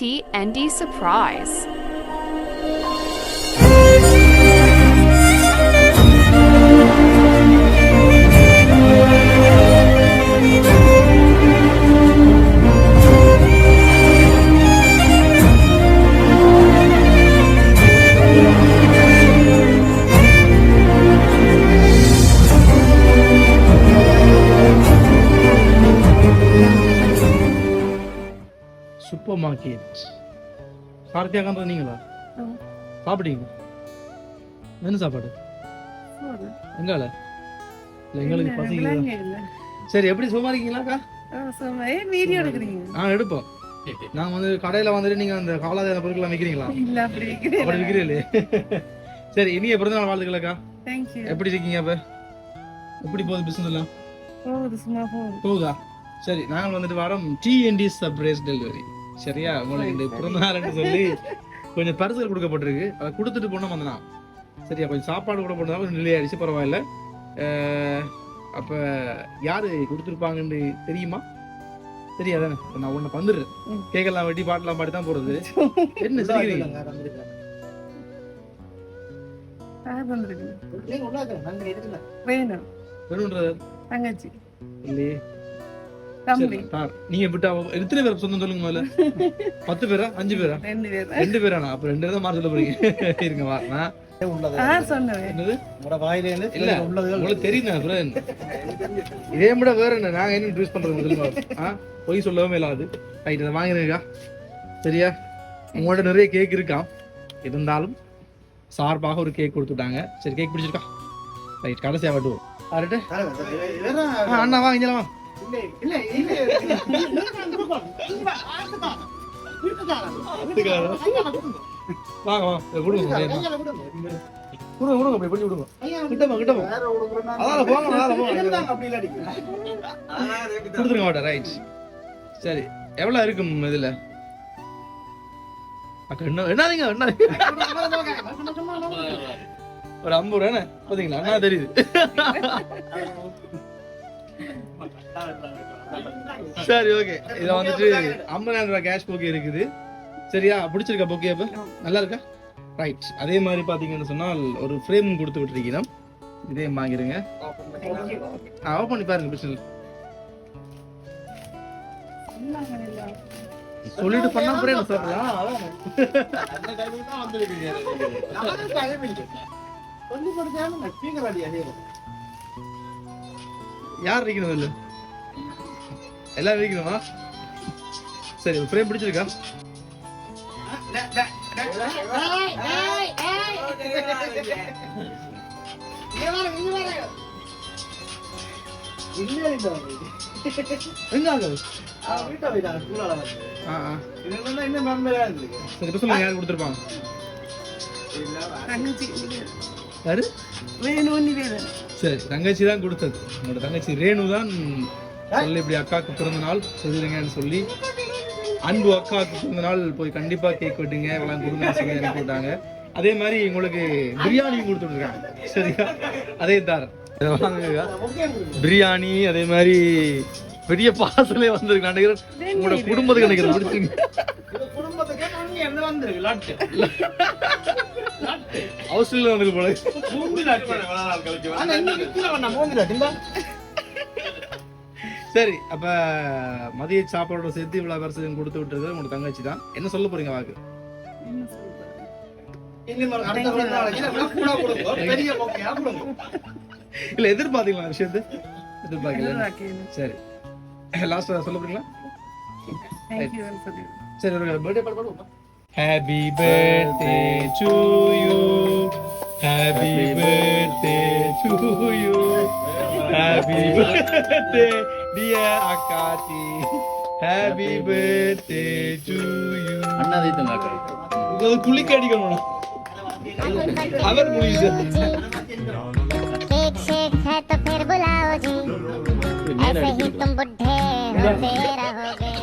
TND surprise. Super market கார்த்தியாகான்ற நீங்களா சாப்பிட்டீங்க என்ன சாப்பாடு? எங்கால இல்ல எங்களுக்கு பசிக்குது? சரி எப்படி சும்மா இருக்கீங்களாக்கா வீடியோ எடுக்கிறீங்க. ஆ எடுப்போம். நான் வந்து கடையில வந்துட்டு நீங்க அந்த காலாதார பொருட்கள் விற்கிறீங்களா இல்ல அப்படி விற்கிறீங்களே சரி இனிய பிறந்தநாள் வாழ்த்துக்களாக்கா தேங்க்யூ எப்படி இருக்கீங்க அப்ப? எப்படி போகுது பிசினஸ் எல்லாம்? போகுது சும்மா போகுதா. சரி நாங்கள் வந்துட்டு வரோம் டிஎன்டி சர்ப்ரைஸ் டெலிவரி சரியா? உங்களுக்கு இந்த பிறந்த நாள்னு சொல்லி கொஞ்சம் பரிசுகள் கொடுக்கப்பட்டிருக்கு. அதை கொடுத்துட்டு போனோம் வந்தனா சரியா? கொஞ்சம் சாப்பாடு கூட போனதால கொஞ்சம் டிலே ஆயிடுச்சு பரவாயில்ல அப்ப யாரு கொடுத்துருப்பாங்கன்னு தெரியுமா? தெரியாதானே இப்ப நான் உன்னை வந்துடுறேன். கேக்கெல்லாம் வெட்டி பாட்டெல்லாம் பாடி தான் போறது. என்ன வந்திருக்கு வேணும் வேணுன்றது? தங்கச்சி. இல்லையே. நீங்க விட்டா எத்தனை பேர் சொந்தம் சொல்லுங்க முதல்ல? பத்து பேரா? அஞ்சு பேரா? ரெண்டு பேர். ரெண்டு பேரானா? அப்ப ரெண்டு பேரும் தான் மாற சொல்ல போறீங்க. இருங்க வா நான் யார் சொன்னது என்னது? வாயிலேருந்து இல்ல உங்களுக்கு தெரியும் அப்புறம் இதே விட வேற என்ன? நாங்க என்ன யூஸ் ஆ பொய் சொல்லவே இல்லாது ரைட் இதை சரியா? உங்களோட நிறைய கேக் இருக்காம் இருந்தாலும் சார்பாக ஒரு கேக் கொடுத்துட்டாங்க. சரி கேக் பிடிச்சிருக்கா? ரைட் கடைசியா வட்டுவோம். அண்ணா வா இங்கே வா. வாங்க வா இதை கொடுங்க சரியா? கொடுங்க கொடுங்க அப்படி பண்ணி விடுங்க கிட்டமா கிட்டமா அதால போங்க அதால போங்க கொடுத்துருங்க மாட்டேன் ரைட் சரி எவ்வளவு இருக்கும் இதுல அக்கா என்ன என்னதுங்க என்னதுங்க ஒரு ஐம்பது ரூபா என்ன பாத்தீங்களா தெரியுது சரி ஓகே இதை வந்துட்டு ஐம்பதாயிரம் ரூபாய் கேஷ் புக்கே இருக்குது. சரியா? பிடிச்சிருக்கா புக்கே அப்ப? நல்லா இருக்கா? ரைட் அதே மாதிரி பாத்தீங்கன்னு சொன்னால் ஒரு ஃப்ரேம் கொடுத்து விட்டுருக்கீங்க. இதே வாங்கிருங்க ஓப்பன் பண்ணி பாருங்க பிரச்சனை. சொல்லிட்டு பண்ணா என்ன சொல்றா யார் இருக்கணும் இல்ல எல்லாரும் இருக்கணுமா சரி ஃப்ரேம் பிடிச்சிருக்கா? சரி தங்கச்சி தான் கொடுத்தது. உங்களோட தங்கச்சி ரேணு தான் சொல்லி இப்படி அக்காவுக்கு பிறந்த நாள் சொல்லிடுங்கன்னு சொல்லி அன்பு அக்காவுக்கு பிறந்த நாள் போய் கண்டிப்பா கேக் வெட்டுங்க எல்லாம் கொடுங்க சொல்லி அனுப்பி விட்டாங்க அதே மாதிரி உங்களுக்கு பிரியாணியும் கொடுத்துருக்காங்க சரியா? அதே தார். பிரியாணி அதே மாதிரி பெரிய பாசலே வந்திருக்கு. நான் நினைக்கிறேன் உங்களோட குடும்பத்துக்கு நினைக்கிறேன். பிடிச்சிங்க அவசரம் வந்துருக்கு? போல. சரி அப்ப மதிய சாப்பாடோட சேர்த்து இவ்வளவு வருஷம் கொடுத்து விட்டுறது உங்களோட தங்கச்சி தான். என்ன சொல்ல போறீங்க வாக்கு? இல்ல எதிர்பார்த்தீங்களா விஷயத்தை? எதிர்பார்க்கல. சரி. லாஸ்ட் சொல்ல போறீங்களா. சரி. பர்த்டே பாட்டு பாடுவோம். Happy birthday to you happy birthday to you happy birthday dear அக்காச்சி happy birthday to you இது குளிக்க அடிக்கணும் அவர் முடியுது केक शेक है तो फिर बुलाओ जी ऐसे ही तुम बुढ़े होते रहोगे